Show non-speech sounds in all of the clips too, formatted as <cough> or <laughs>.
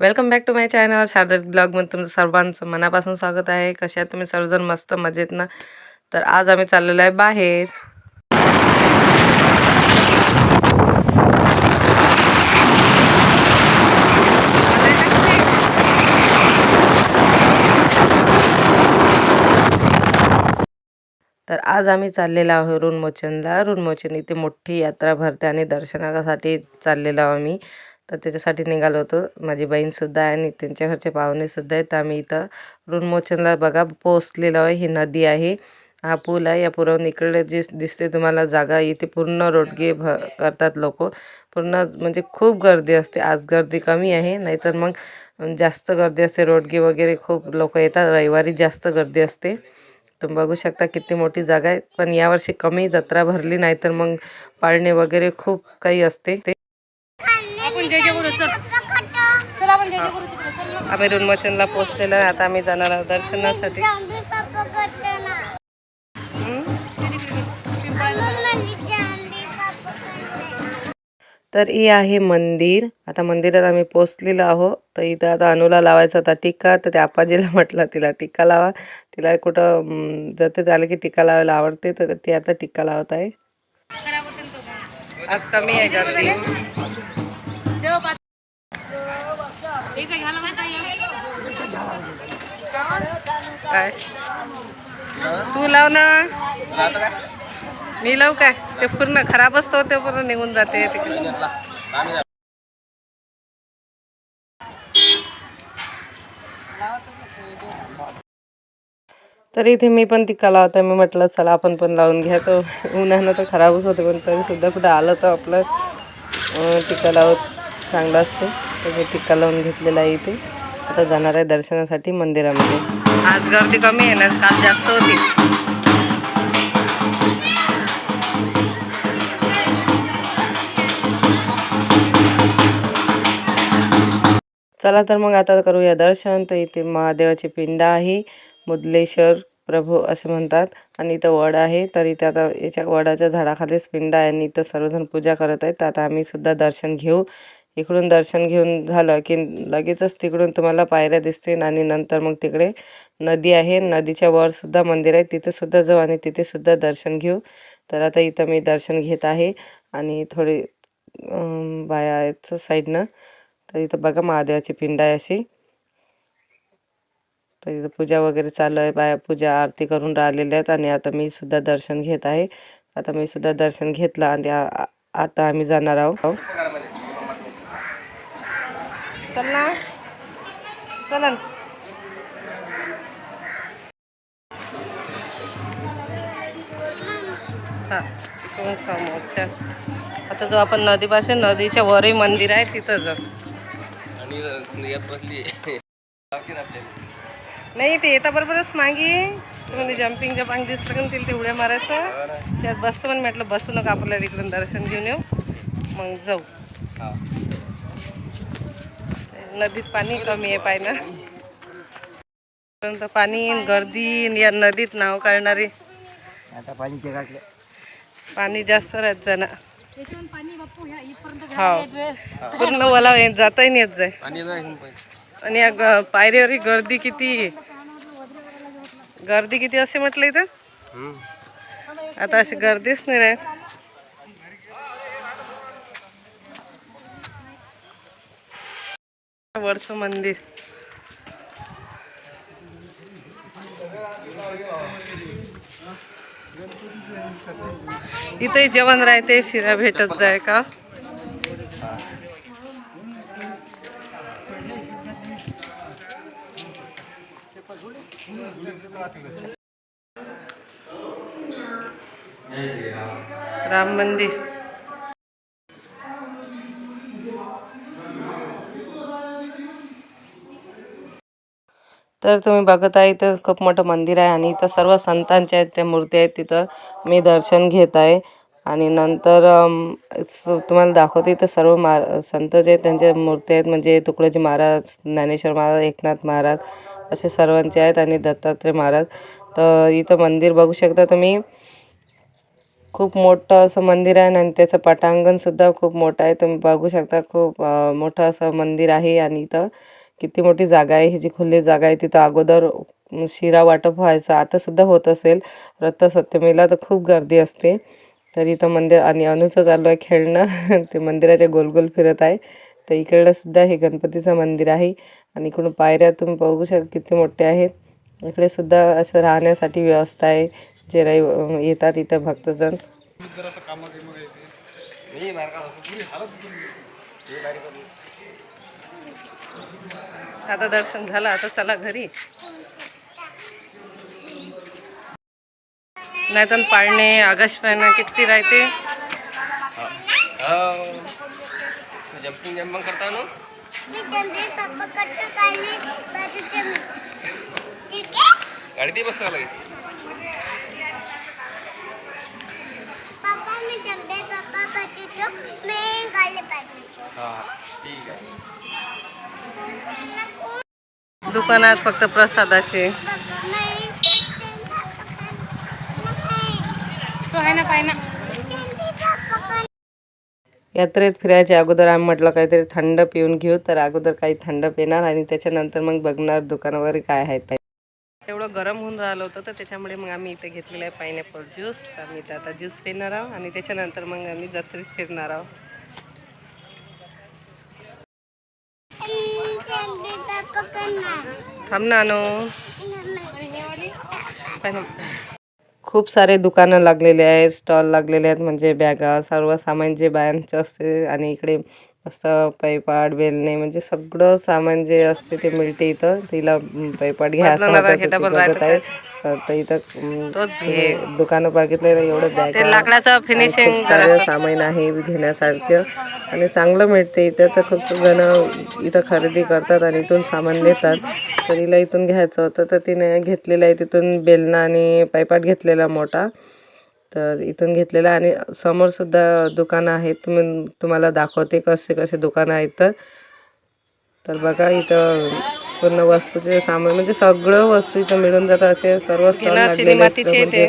Welcome back to my channel Sharada ब्लॉगमध्ये तुमचं सर्वांचं मनापासून स्वागत आहे. कशा तुम्ही सर्वजण? मस्त मजेत ना? तर आज आम्ही चाललेलो आहे बाहेर. तर आज आम्ही चाललेलो आहोत रुणमोचनला रुणमोचन इथे मोठी यात्रा भरते आणि दर्शनासाठी चाललेलो आहोत आम्ही. तर त्याच्यासाठी निघालो होतो. माझी बहीणसुद्धा आहे आणि त्यांच्या घरचे पाहुणेसुद्धा आहेत. तर आम्ही इथं रुणमोचनला बघा पोचलेलो आहे. ही नदी आहे. हा पूल आहे. या पुलावरून इकडे जे दिसते तुम्हाला जागा इथे पूर्ण रोडगे भ करतात लोक. पूर्ण म्हणजे खूप गर्दी असते. आज गर्दी कमी आहे. नाहीतर मग जास्त गर्दी असते. रोडगे वगैरे खूप लोक येतात. रविवारी जास्त गर्दी असते. तुम्ही बघू शकता किती मोठी जागा आहे. पण यावर्षी कमी जत्रा भरली. नाही तर मग पाळणे वगैरे खूप काही असते. ते जय जय गुरु चल चल आपण जय जय गुरु तिकडे चल ना. आम्ही रुणमोचनला पोचलेलो आहे आता आम्ही जाणार आहोत दर्शनासाठी हम्म? तर हे आहे मंदिर आता मंदिरात आम्ही पोचलेलो आहो तर इथं आता अनुला लावायचा होता टिक्का तर त्या आपाजीला <laughs> म्हटलं तिला टिक्का लावा तिला कुठं अं, जाते झालं की टिक्का लावायला आवडते तर ती आता टिक्का लावत आहे खराब होते ना तो पण. आज कमी आहे गर्दी देव पाच इथं घ्यायला म्हणता या. काय? तू लाव ना. मी लावू काय? ते पूर्ण खराब असतो ते पूर्ण निघून जाते तिकडे. तर इथे मी पण टिक्का लावता मी म्हटलं चला आपण पण लावून घ्या. तर उन्हानं तर खराबच होते पण तरी सुद्धा कुठं आलं तर आपलं टिका लावत चांगलं असते. तर मी टिक्का लावून घेतलेला आहे इथे. आता जाणार आहे दर्शनासाठी मंदिरामध्ये. आज गर्दी कमी आहे ना काल जास्त होती. चला तर मग आता करूया दर्शन. तर इथे महादेवाची पिंड आहे. मुदलेश्वर प्रभू असे म्हणतात. आणि इथं वड आहे. तर इथे आता याच्या वडाच्या झाडाखालीच पिंड आहे. आणि इथं सर्वजण पूजा करत आहेत. तर आता आम्ही सुद्धा दर्शन घेऊ. इकडून दर्शन घेऊन झालं की लगेचच तिकडून तुम्हाला पायऱ्या दिसतील आणि नंतर मग तिकडे नदी आहे. नदीच्या वरसुद्धा मंदिर आहे. तिथेसुद्धा जाऊ आणि तिथेसुद्धा दर्शन घेऊ. तर आता इथं मी दर्शन घेत आहे आणि थोडे बायाचं बाया आहेत साईडनं तर इथं बघा महादेवाची पिंड आहे अशी. तर इथं पूजा वगैरे चालू आहे. बाया पूजा आरती करून राहिलेल्या आहेत आणि आता मी सुद्धा दर्शन घेत आहे. आता मी सुद्धा दर्शन घेतलं आणि आता आम्ही जाणार आहोत. चल ना. चला हा समोरच्या. आता जो आपण नदीपासून नदीच्या वरही मंदिर आहे तिथं जाऊ नाही ते येता बरोबरच मागे. म्हणजे जम्पिंग जपांग दिसलं का तिला ते उड्या मारायचं त्यात बसतं पण म्हटलं बसू नका आपल्याला इकडून दर्शन घेऊन येऊ. मग जाऊ. नदीत पाणी कमी आहे पाय ना परंतु पाणी गर्दी या नदीत नाव काढणारी. आता पाणी पाणी जास्त राहत जाणं. त्याच्याहून पाणी बापू ह्या इथपर्यंत हो पूर्ण ओला जाताही नाही येत जाय. आणि या ग- पायरीवरही गर्दी किती. गर्दी किती असे म्हटलं इथं? आता अशी गर्दीच नाही रे वरचं मंदिर. इथे जेवण राहते शिरा भेटत जाय का? राम मंदिर. तर तुम्ही बघत आहे इथं खूप मोठं मंदिर आहे आणि इथं सर्व संतांच्या आहेत त्या मूर्ती आहेत तिथं मी दर्शन घेत आहे. आणि नंतर तुम्हाला दाखवते इथं सर्व मा संत जे आहेत त्यांच्या मूर्ती आहेत म्हणजे तुकडोजी महाराज ज्ञानेश्वर महाराज एकनाथ महाराज असे सर्वांचे आहेत आणि दत्तात्रय महाराज. तर इथं मंदिर बघू शकता तुम्ही. खूप मोठं असं मंदिर आहे आणि त्याचं पटांगणसुद्धा खूप मोठं आहे. तुम्ही बघू शकता खूप मोठं असं मंदिर आहे आणि इथं. किती मोठी जागा आहे ही जी खुली जागा आहे तिथं अगोदर शिरा वाटप व्हायचं आता सुद्धा होत असेल. रथ सप्तमीला तर खूप गर्दी असते. तर इथं मंदिर आणि अनुचं चालू आहे खेळणं. <laughs> ते मंदिराच्या गोल गोल फिरत आहे. तर इकडं सुद्धा हे गणपतीचं मंदिर आहे. आणि इकडून पायऱ्या तुम्ही बघू शकता किती मोठे आहेत. इकडे सुद्धा असं राहण्यासाठी व्यवस्था आहे. जे रवि अं, येतात इथं भक्तजण आता दर्शन झालं आता चला घरी नाही तर पाळणे आकाश पाळणं किती राहते जंपिंग जंपिंग करता ना गाडी ते बसता लागेल हा ठीक आहे दुकानात फक्त प्रसादाचे. यात्रेत फिरायच्या अगोदर आम्ही म्हटलं काहीतरी थंड पिऊन घेऊ तर अगोदर काही थंड पिणार आणि त्याच्यानंतर मग बघणार दुकान वगैरे काय आहे ते. एवढं गरम होऊन राहिलं होतं तर त्याच्यामुळे मग आम्ही इथे घेतलेलं आहे पायनॅपल ज्यूस आम्ही इथं आता ज्यूस पिणार आहोत आणि त्याच्यानंतर मग आम्ही जत्रेत फिरणार आहोत. थांब ना आणू खूप सारे दुकानं लागलेले आहेत स्टॉल लागलेले आहेत म्हणजे बॅगा सर्व सामान जे बायांचं असते आणि इकडे मस्त पैपाट बेलणे म्हणजे सगळं सामान जे असते ते मिळते इथं. तिला पैपाट घ्यायचं तर इथं दुकानं बघितलेलं एवढं बॅग. लाकडाचं फिनिशिंग सारं सामान आहे घेण्यासारखं. आणि चांगलं मिळते इथं तर खूप जण इथं खरेदी करतात आणि इथून सामान देतात. तर हिला इथून घ्यायचं होतं तर तिने घेतलेलं आहे तिथून बेलना आणि पायपाट घेतलेला मोठा. तर इथून घेतलेला आणि समोर सुद्धा दुकानं आहेत. तुम्ही तुम्हाला दाखवते कसे कसे दुकानं आहेत तर. तर बघा इथं पूर्ण वस्तूचे सामान म्हणजे सगळं वस्तू इथं मिळून जातं. असे सर्व स्टॉल लागलेले असतात म्हणजे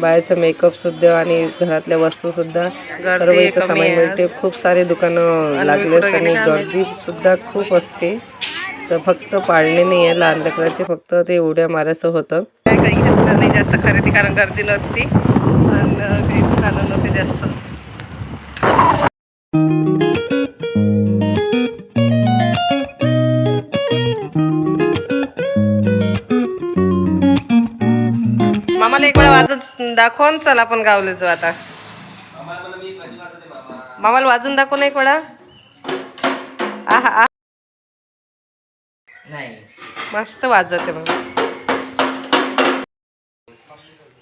बाहेरचं मेकअप सुद्धा आणि घरातल्या वस्तू सुद्धा सर्व इथं सामान मिळते. खूप सारे दुकानं लागले आहेत आणि गर्दी सुद्धा खूप असते. तर फक्त पाळणे नाही आहे लहान लेकराचे फक्त ते उड्या मारायचं होतं. काही घेतलं नाही जास्त खरेदी कारण गर्दी नव्हती. आणि झालं नव्हते जास्त. मामाला एक वेळा वाजत दाखवून चल आपण गावले जाऊ आता. मामाला वाजून दाखवून एक वेळा. आहा आ नाही. मस्त वाजवते मग.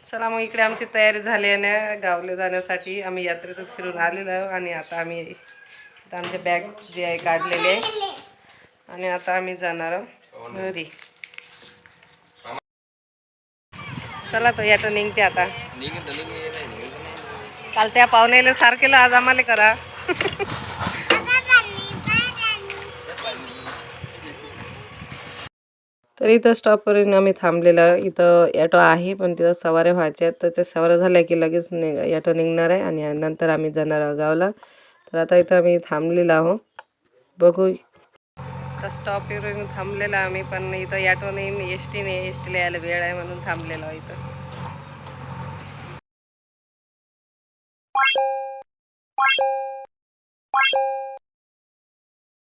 चला मग इकडे आमची तयारी झाली आहे ना गावले जाण्यासाठी. आम्ही यात्रेतून फिरून आलेलो आहोत आणि आता आम्ही आमचे बॅग जे आहे काढलेले. आहे आणि आता आम्ही जाणार आहोत घरी. चला तो यात निघते आता. काल त्या पाहुण्याला सारखेला आज आम्हाला करा. <laughs> तर इथं स्टॉपवरून आम्ही थांबलेला. इथं ॲटो आहे पण तिथं सवाऱ्या व्हायच्या आहेत. तर त्या सवाऱ्या झाल्या की लगेच नि ॲटो निघणार आहे आणि नंतर आम्ही जाणार आहोत गावला. तर आता इथं आम्ही थांबलेलो आहो बघू. तर स्टॉपवरून थांबलेला आम्ही पण इथं ॲटो नाही एस टी नाही एस टीला यायला वेळ आहे म्हणून थांबलेलो इथं.